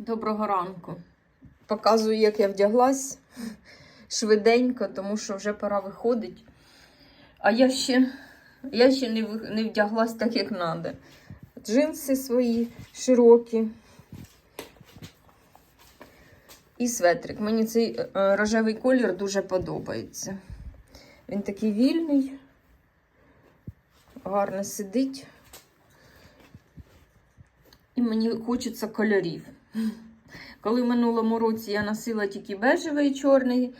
Доброго ранку. Показую, як я вдяглась швиденько, тому що вже пора виходить. А я ще, я ще не, не вдяглась так, як треба. Джинси свої широкі. І светрик. Мені цей е, рожевий колір дуже подобається. Він такий вільний, гарно сидить. І мені хочеться кольорів. Коли в минулому році я носила тільки бежевий і чорний,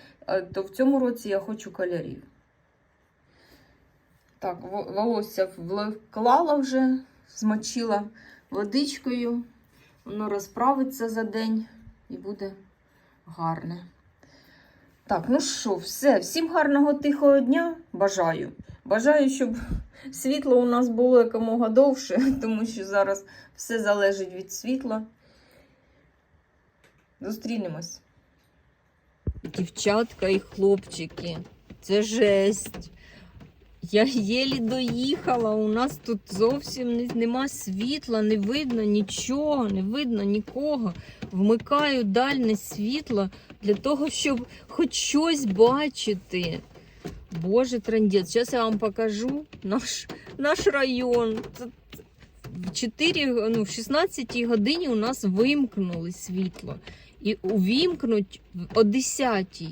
то в цьому році я хочу кольорів. Так, волосся вклала вже, змочила водичкою. Воно розправиться за день і буде гарне. Так, ну що, все. Всім гарного тихого дня. Бажаю. Бажаю, щоб світло у нас було якомога довше, тому що зараз все залежить від світла. Зустрінемось. Дівчатка і хлопчики. Це жесть. Я єлі доїхала. У нас тут зовсім нема світла, не видно нічого, не видно нікого. Вмикаю дальне світло для того, щоб хоч щось бачити. Боже, трандець. Зараз я вам покажу наш, наш район. В 4, ну, в 16 годині у нас вимкнули світло. І увімкнуть о 10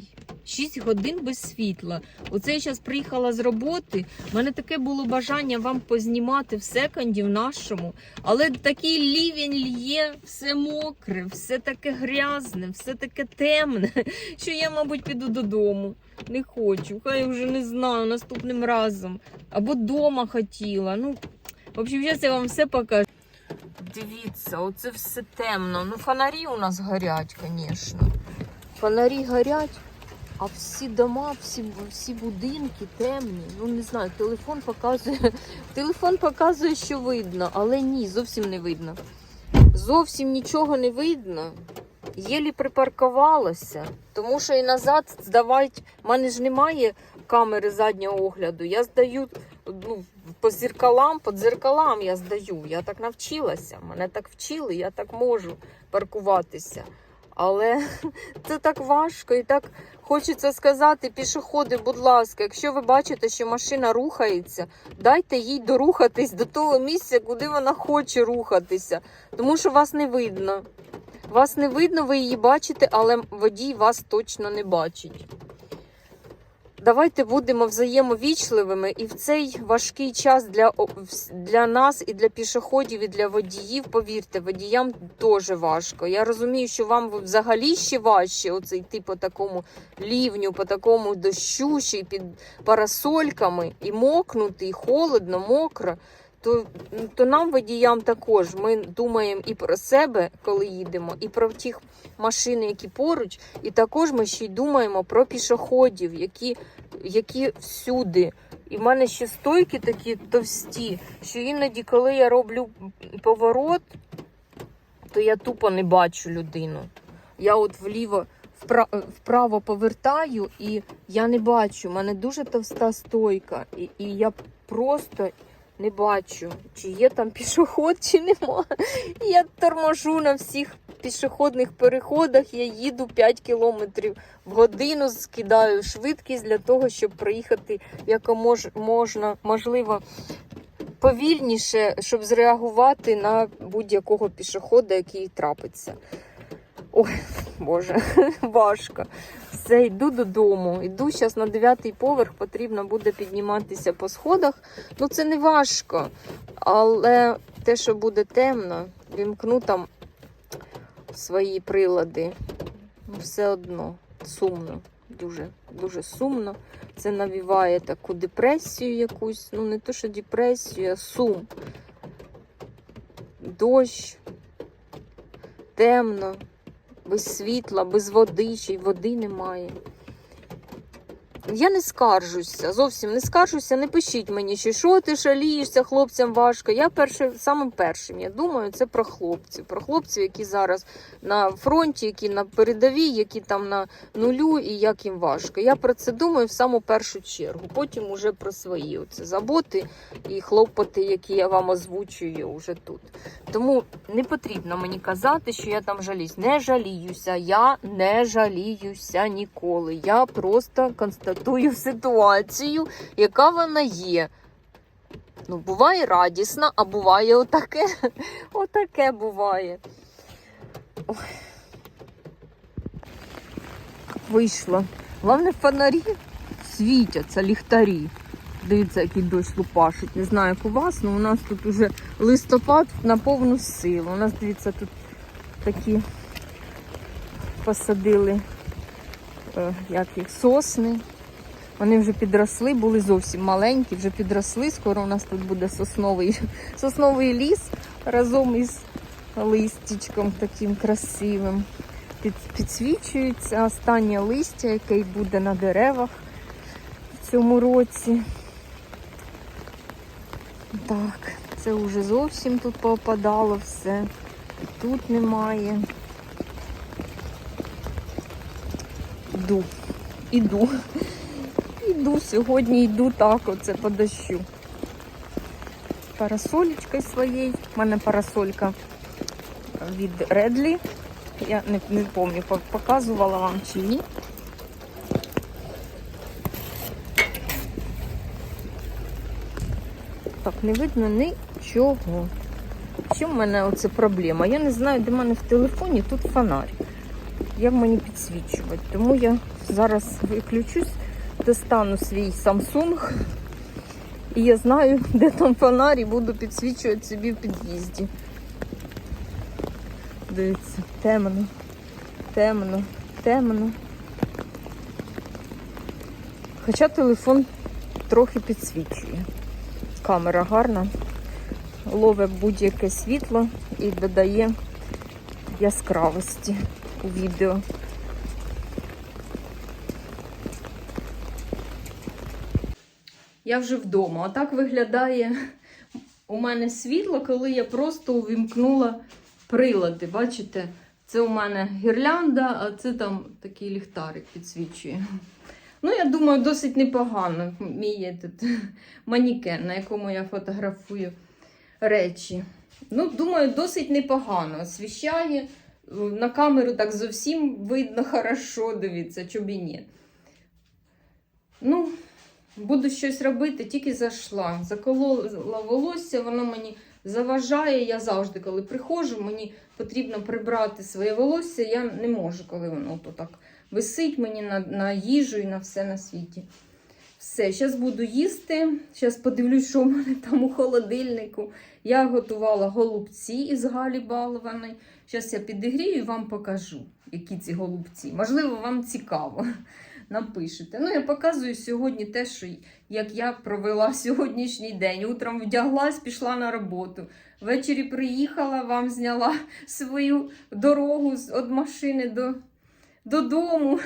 6 годин без світла. Оце я зараз приїхала з роботи. У мене таке було бажання вам познімати в секонді в нашому. Але такий лівень лє, все мокре, все таке грязне, все таке темне, що я, мабуть, піду додому. Не хочу. Хай вже не знаю наступним разом. Або дома хотіла. Ну, в общем, зараз я вам все покажу. Дивіться, оце все темно. Ну, фонарі у нас горять, звісно. Фонарі горять, а всі дома, всі, всі будинки темні. Ну, не знаю, телефон показує. Телефон показує, що видно, але ні, зовсім не видно. Зовсім нічого не видно. Єлі припаркувалася, тому що і назад здавати. У мене ж немає камери заднього огляду. Я здаю ну, по зеркалам, по дзеркалам я здаю. Я так навчилася. Мене так вчили, я так можу паркуватися. Але це так важко і так хочеться сказати, пішоходи, будь ласка, якщо ви бачите, що машина рухається, дайте їй дорухатись до того місця, куди вона хоче рухатися, тому що вас не видно. Вас не видно, ви її бачите, але водій вас точно не бачить. Давайте будемо взаємовічливими і в цей важкий час для, для нас і для пішоходів, і для водіїв. Повірте, водіям дуже важко. Я розумію, що вам взагалі ще важче оце йти по такому лівню, по такому дощу, ще під парасольками, і мокнути, і холодно, мокро. То, то нам, водіям, також ми думаємо і про себе, коли їдемо, і про тих машин, які поруч, і також ми ще й думаємо про пішоходів, які, які всюди. І в мене ще стойки такі товсті, що іноді, коли я роблю поворот, то я тупо не бачу людину. Я от вліво, вправо повертаю, і я не бачу. У мене дуже товста стойка, і, і я просто не бачу, чи є там пішоход, чи нема. Я торможу на всіх пішохідних переходах. Я їду 5 кілометрів в годину, скидаю швидкість для того, щоб проїхати можна, можливо, повільніше, щоб зреагувати на будь-якого пішохода, який трапиться. Ой, Боже, важко. Все, йду додому. Йду зараз на дев'ятий поверх, потрібно буде підніматися по сходах. Ну, це не важко. Але те, що буде темно, вімкну там свої прилади. Ну, все одно сумно. Дуже, дуже сумно. Це навіває таку депресію якусь. Ну, не то, що депресію, а сум. Дощ, темно, без світла, без води, ще й води немає. Я не скаржуся, зовсім не скаржуся, не пишіть мені, що, що ти шалієшся, хлопцям важко. Я перше, самим першим, я думаю, це про хлопців. Про хлопців, які зараз на фронті, які на передовій, які там на нулю і як їм важко. Я про це думаю в саму першу чергу. Потім уже про свої оце заботи і хлопоти, які я вам озвучую вже тут. Тому не потрібно мені казати, що я там жаліюсь. Не жаліюся, я не жаліюся ніколи. Я просто констатую ситуацію, яка вона є. Ну, буває радісна, а буває отаке. Отаке буває. Ой. Вийшло. Фонарі світяться, ліхтарі. Дивіться, який дощ лупашить. Не знаю, як у вас, але у нас тут уже листопад на повну силу. У нас, дивіться, тут такі посадили е, як їх, сосни. Вони вже підросли, були зовсім маленькі, вже підросли. Скоро у нас тут буде сосновий, сосновий ліс разом із листячком таким красивим. Під, підсвічується останнє листя, яке буде на деревах в цьому році. Так, це вже зовсім тут попадало все. Тут немає. Іду, іду. Іду сьогодні, йду так, оце по дощу. Парасолечкою своєю. У мене парасолька від Редлі. Я не, не пам'ятаю, показувала вам чи ні. Так, не видно нічого. Що в мене оце проблема? Я не знаю, де в мене в телефоні тут фонарь. Як мені підсвічувати? Тому я зараз виключусь, достану свій Samsung. І я знаю, де там фонарь і буду підсвічувати собі в під'їзді. Дивіться, темно, темно, темно. Хоча телефон трохи підсвічує. Камера гарна, ловить будь-яке світло і додає яскравості у відео. Я вже вдома. Отак виглядає у мене світло, коли я просто увімкнула прилади. Бачите, це у мене гірлянда, а це там такий ліхтарик підсвічує. Ну, я думаю, досить непогано. Мій тут манікен, на якому я фотографую речі. Ну, думаю, досить непогано. Освіщає. На камеру так зовсім видно хорошо, дивіться, чоб і ні. Ну, буду щось робити, тільки зайшла. Заколола волосся, воно мені заважає. Я завжди, коли приходжу, мені потрібно прибрати своє волосся. Я не можу, коли воно то так висить мені на, на їжу і на все на світі. Все, зараз буду їсти. Зараз подивлюсь, що в мене там у холодильнику. Я готувала голубці із Галі Балованої. Зараз я підігрію і вам покажу, які ці голубці. Можливо, вам цікаво. Напишете. Ну, я показую сьогодні те, що як я провела сьогоднішній день. Утром вдяглась, пішла на роботу. Ввечері приїхала, вам зняла свою дорогу від машини до, додому.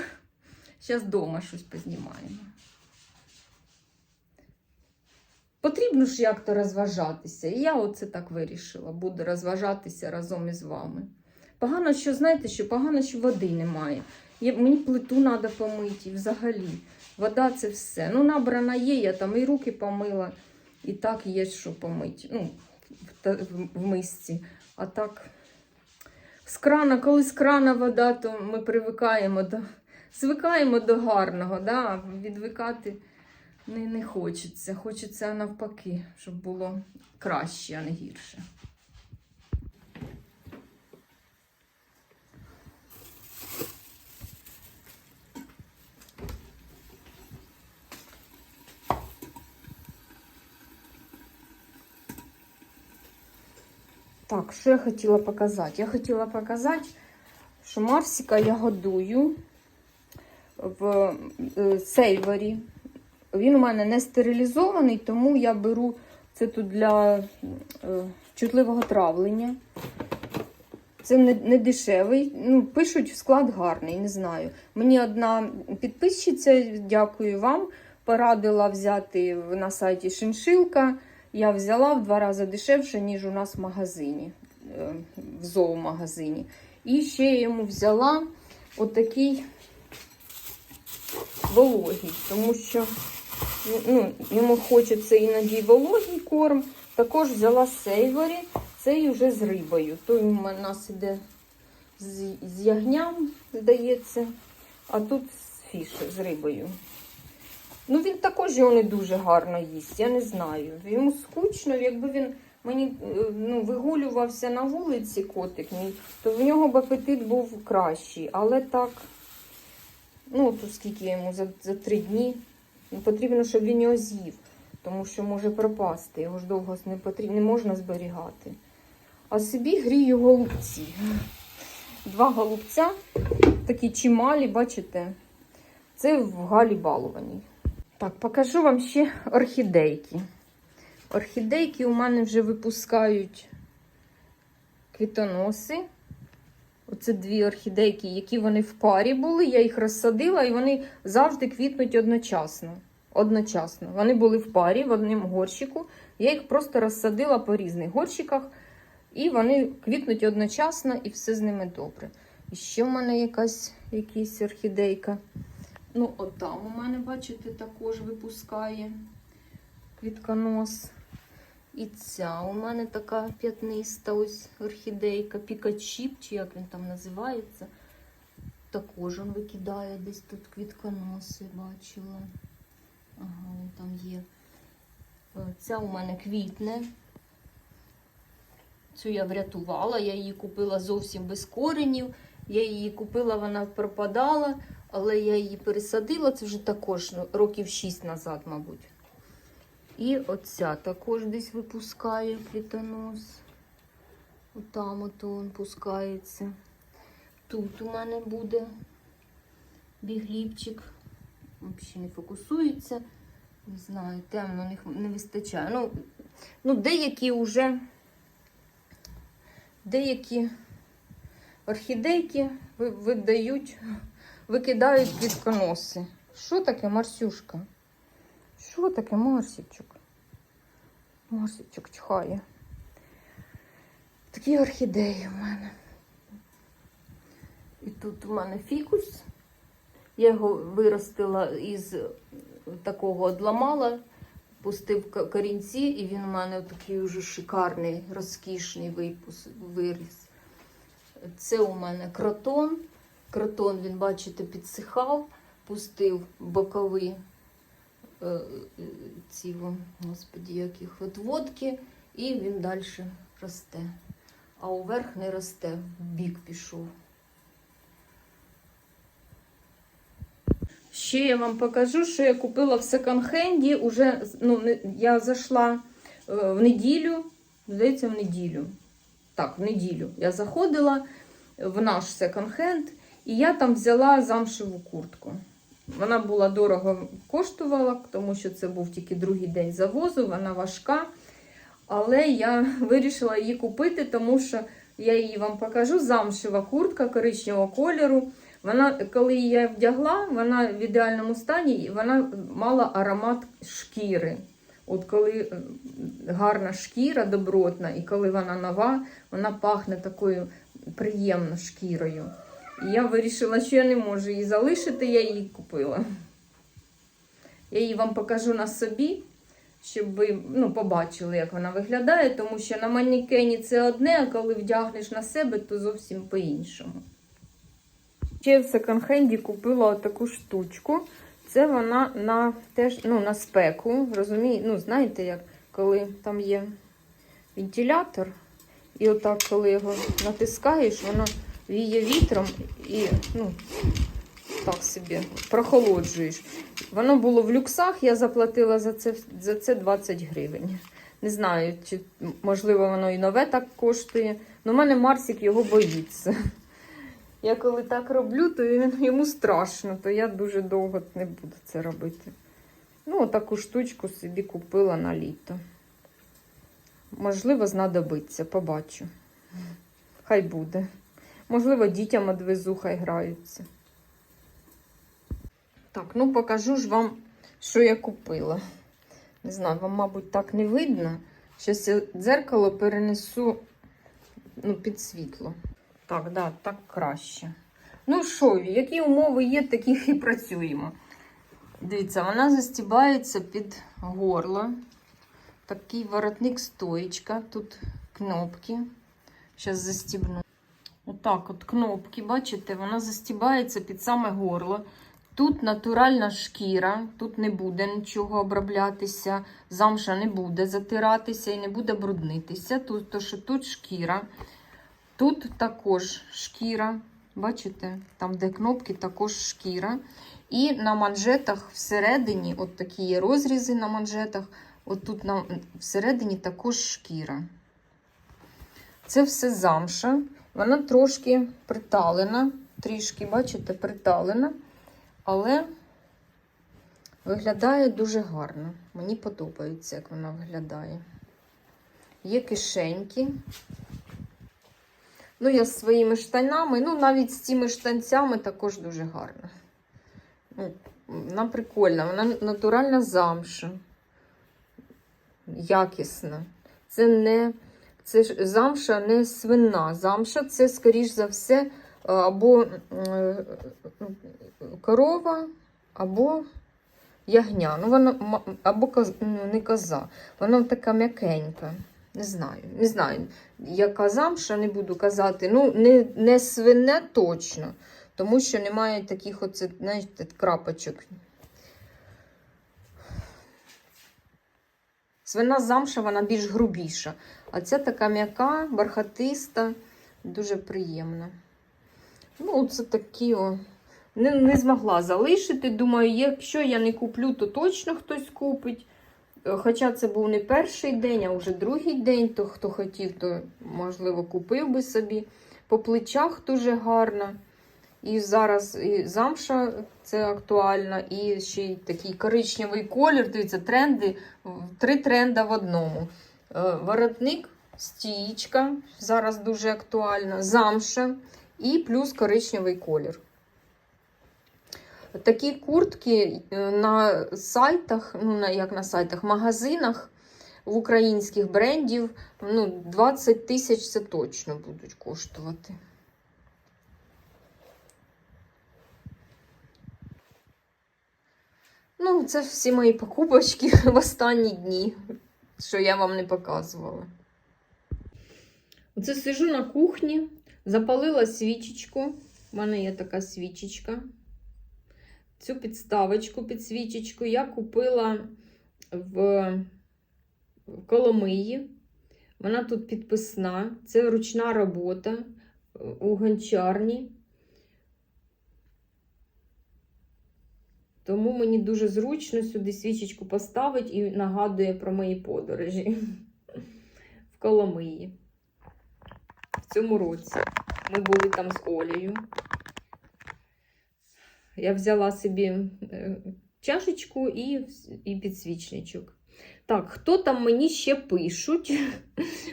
Зараз вдома щось познімаємо. Потрібно ж як-то розважатися. І я оце так вирішила. Буду розважатися разом із вами. Погано, що знаєте, що погано, що води немає. Мені плиту треба помити взагалі. Вода це все. Ну, набрана є, я там і руки помила, і так є, що помити. Ну, в, в, мисці. А так, з крана, коли з крана вода, то ми привикаємо до, звикаємо до гарного, да? відвикати не, не хочеться. Хочеться навпаки, щоб було краще, а не гірше. Так, що я хотіла показати? Я хотіла показати, що Марсика я годую в е, сейвері. Він у мене не стерилізований, тому я беру це тут для е, чутливого травлення. Це не, не дешевий. Ну, пишуть, склад гарний, не знаю. Мені одна підписчиця, дякую вам, порадила взяти на сайті шиншилка. Я взяла в два рази дешевше, ніж у нас в магазині, е, в зоомагазині. І ще я йому взяла отакий вологий, тому що ну, йому хочеться іноді вологий корм. Також взяла сейворі, цей вже з рибою. Той у нас іде з, з ягням, здається, а тут з фіш, з рибою. Ну, він також його не дуже гарно їсть, я не знаю. Йому скучно, якби він мені е, ну, вигулювався на вулиці котик мій, то в нього б апетит був кращий. Але так, ну, то скільки йому за, за три дні. Ну, потрібно, щоб він його з'їв, тому що може пропасти. Його ж довго не, потрібно, не можна зберігати. А собі грію голубці. Два голубця, такі чималі, бачите, це в Галі балованій. Так, покажу вам ще орхідейки. Орхідейки у мене вже випускають квітоноси. Оце дві орхідейки, які вони в парі були. Я їх розсадила, і вони завжди квітнуть одночасно. Одночасно. Вони були в парі в одному горщику. Я їх просто розсадила по різних горщиках, і вони квітнуть одночасно, і все з ними добре. І ще в мене якась якась орхідейка. Ну, от у мене, бачите, також випускає квітконос. І ця у мене така п'ятниста ось орхідейка, пікачіп, чи як він там називається. Також він викидає десь тут квітконоси, бачила. Ага, він там є. Е, Ця у мене квітне. Цю я врятувала, я її купила зовсім без коренів. Я її купила, вона пропадала, але я її пересадила. Це вже також ну, років 6 назад, мабуть. І оця також десь випускає квітонос. Отам от він пускається. Тут у мене буде бігліпчик. Взагалі не фокусується. Не знаю, темно не, не вистачає. Ну, ну, деякі вже деякі орхідейки видають, викидають квітконоси. Що таке, Марсюшка? Що таке Марсічок? Марсічок чхає. Такі орхідеї в мене. І тут у мене фікус. Я його виростила із такого одламала, пустив корінці, і він у мене такий уже шикарний, розкішний випус, виріс. Це у мене кротон. Кротон, він, бачите, підсихав, пустив бокові е, е, ці, господі, яких от водки, і він далі росте. А уверх не росте, в бік пішов. Ще я вам покажу, що я купила в секонд-хенді. Уже, ну, я зайшла е, в неділю, здається, в неділю. Так, в неділю я заходила в наш секонд-хенд, і я там взяла замшеву куртку. Вона була дорого коштувала, тому що це був тільки другий день завозу, вона важка. Але я вирішила її купити, тому що я її вам покажу. Замшева куртка коричневого кольору. Вона, коли я вдягла, вона в ідеальному стані, і вона мала аромат шкіри. От коли е, гарна шкіра, добротна, і коли вона нова, вона пахне такою приємно шкірою. І я вирішила, що я не можу її залишити, я її купила. Я її вам покажу на собі, щоб ви ну, побачили, як вона виглядає, тому що на манікені це одне, а коли вдягнеш на себе, то зовсім по-іншому. Ще в секонд-хенді купила таку штучку. Це вона на теж ну, на спеку. розумієте? Ну, знаєте, як коли там є вентилятор, і отак, коли його натискаєш, воно віє вітром і ну, так собі прохолоджуєш. Воно було в люксах, я заплатила за це, за це 20 гривень. Не знаю, чи можливо воно і нове так коштує. але в мене Марсик його боїться. Я коли так роблю, то йому страшно, то я дуже довго не буду це робити. Ну, таку штучку собі купила на літо. Можливо, знадобиться, побачу. хай буде. Можливо, дітям одвезу, граються. Так, ну покажу ж вам, що я купила. Не знаю, вам, мабуть, так не видно. Щас я дзеркало перенесу ну, під світло. Так, да, так краще. Ну що, які умови є, такі і працюємо. Дивіться, вона застібається під горло. Такий воротник стоїчка. Тут кнопки. Зараз застібну. Отак от кнопки, бачите, вона застібається під саме горло. Тут натуральна шкіра, тут не буде нічого оброблятися, замша не буде затиратися і не буде бруднитися. Тут, то, що тут шкіра. Тут також шкіра. Бачите, там, де кнопки, також шкіра. І на манжетах всередині, от такі є розрізи на манжетах, от тут на, всередині також шкіра. Це все замша. Вона трошки приталена, трішки, бачите, приталена, але виглядає дуже гарно. Мені подобається, як вона виглядає. Є кишеньки. Ну, я з своїми штанами, ну, навіть з цими штанцями також дуже гарно. Ну, вона прикольна, вона натуральна замша. Якісна. Це не це ж замша не свина. Замша це, скоріш за все, або е, корова, або ягня. Ну, вона, або коз- ну, не коза. Вона така м'якенька. Не знаю. Не знаю, яка замша, не буду казати. Ну, не, не свине точно, тому що немає таких оце, знаєте, крапочок. Свина замша, вона більш грубіша. А ця така м'яка, бархатиста, дуже приємна. Ну, це такі о. Не, не змогла залишити. Думаю, якщо я не куплю, то точно хтось купить. Е, Хоча це був не перший день, а вже другий день, то хто хотів, то, можливо, купив би собі. По плечах дуже гарна. І зараз і замша це актуальна, і ще й такий коричневий колір. Дивіться, тренди, три тренда в одному. Е, Воротник, стієчка, зараз дуже актуальна, замша і плюс коричневий колір. Такі куртки е, на сайтах, ну як на сайтах, магазинах в українських брендів ну, 20 тисяч це точно будуть коштувати. Ну, це всі мої покупочки в останні дні, що я вам не показувала. Оце сижу на кухні, запалила свічечку. У мене є така свічечка. Цю підставочку під свічечку я купила в, Коломиї. Вона тут підписна. Це ручна робота у гончарні. Тому мені дуже зручно сюди свічечку поставити і нагадує про мої подорожі в Коломиї. В цьому році. Ми були там з Олею. Я взяла собі е, чашечку і, і підсвічничок. Так, хто там мені ще пишуть?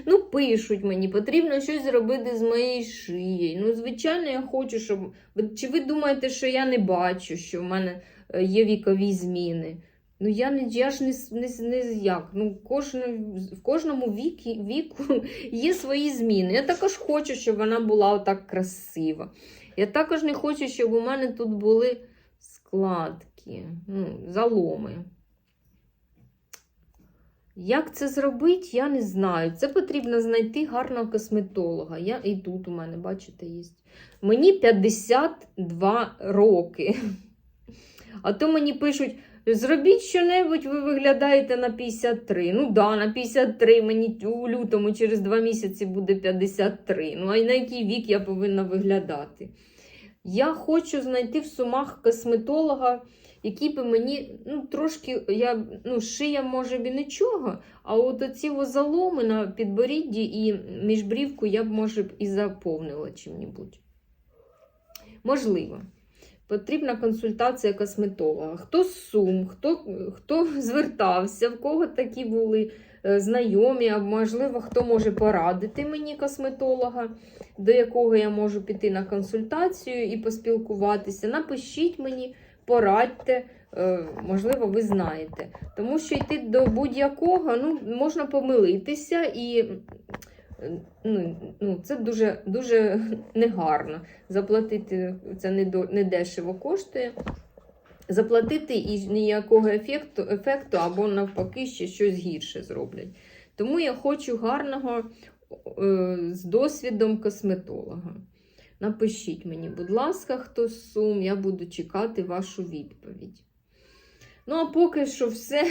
Ну, пишуть мені, потрібно щось зробити з моєю шиєю. Ну, звичайно, я хочу, щоб. Чи ви думаєте, що я не бачу, що в мене є вікові зміни? Ну, я, не, я ж не, не, не як. Ну, кожне, в кожному вікі, віку є свої зміни. Я також хочу, щоб вона була отак красива. Я також не хочу, щоб у мене тут були складки, ну, заломи. Як це зробити, я не знаю. Це потрібно знайти гарного косметолога. Я і тут у мене, бачите, є. Мені 52 роки. А то мені пишуть: зробіть що-небудь, ви виглядаєте на 53. Ну да, на 53. Мені у лютому через 2 місяці буде 53. Ну, а на який вік я повинна виглядати? Я хочу знайти в сумах косметолога, який би мені ну, трошки, я, ну, шия може б і нічого, а от оці заломи на підборідді і міжбрівку я б, може, б і заповнила чим-небудь. Можливо. Потрібна консультація косметолога. Хто з сум, хто, хто звертався, в кого такі були е, знайомі, а можливо, хто може порадити мені косметолога, до якого я можу піти на консультацію і поспілкуватися. Напишіть мені, порадьте, е, можливо, ви знаєте. Тому що йти до будь-якого ну, можна помилитися і. Ну, ну, це дуже, дуже негарно. Заплатити це не дешево коштує. Заплатити і ніякого ефекту, ефекту або навпаки ще щось гірше зроблять. Тому я хочу гарного е, з досвідом косметолога. Напишіть мені, будь ласка, хто з сум, я буду чекати вашу відповідь. Ну, а поки що все.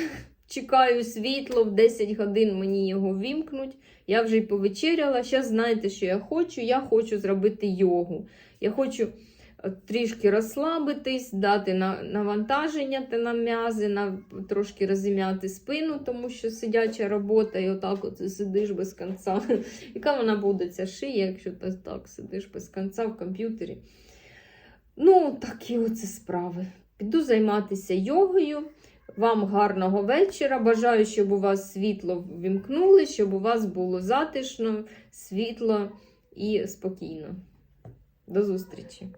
Чекаю світло, в 10 годин мені його вімкнуть. Я вже й повечеряла. Зараз знаєте, що я хочу? Я хочу зробити йогу. Я хочу е, трішки розслабитись, дати навантаження та на м'язи, на, трошки розім'яти спину, тому що сидяча робота, і отак от сидиш без кінця. Яка вона буде ця шия, якщо ти так сидиш без кінця в комп'ютері? Ну, такі оце справи. Піду займатися йогою. Вам гарного вечора. Бажаю, щоб у вас світло вімкнули, щоб у вас було затишно, світло і спокійно. До зустрічі!